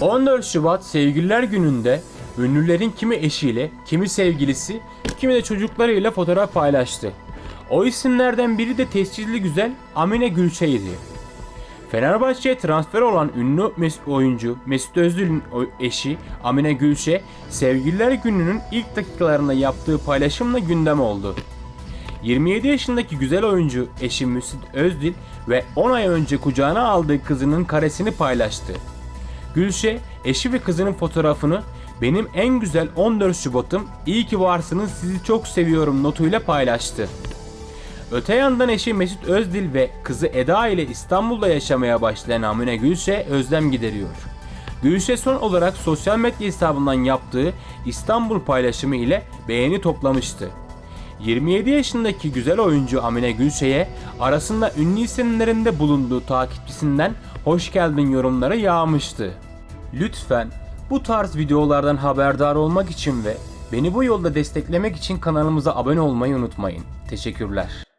14 Şubat Sevgililer Günü'nde ünlülerin kimi eşiyle, kimi sevgilisi, kimi de çocuklarıyla fotoğraf paylaştı. O isimlerden biri de tescilli güzel Amine Gülçey'di. Fenerbahçe'ye transfer olan ünlü oyuncu Mesut Özil'in eşi Amine Gülşe, Sevgililer Günü'nün ilk dakikalarında yaptığı paylaşımla gündem oldu. 27 yaşındaki güzel oyuncu eşi Mesut Özdil ve 10 ay önce kucağına aldığı kızının karesini paylaştı. Gülşe, eşi ve kızının fotoğrafını benim en güzel 14 Şubat'ım, iyi ki varsınız sizi çok seviyorum notuyla paylaştı. Öte yandan eşi Mesut Özdil ve kızı Eda ile İstanbul'da yaşamaya başlayan Amine Gülşe özlem gideriyor. Gülşe son olarak sosyal medya hesabından yaptığı İstanbul paylaşımı ile beğeni toplamıştı. 27 yaşındaki güzel oyuncu Amine Gülşe'ye arasında ünlü isimlerinde bulunduğu takipçisinden hoş geldin yorumları yağmıştı. Lütfen bu tarz videolardan haberdar olmak için ve beni bu yolda desteklemek için kanalımıza abone olmayı unutmayın. Teşekkürler.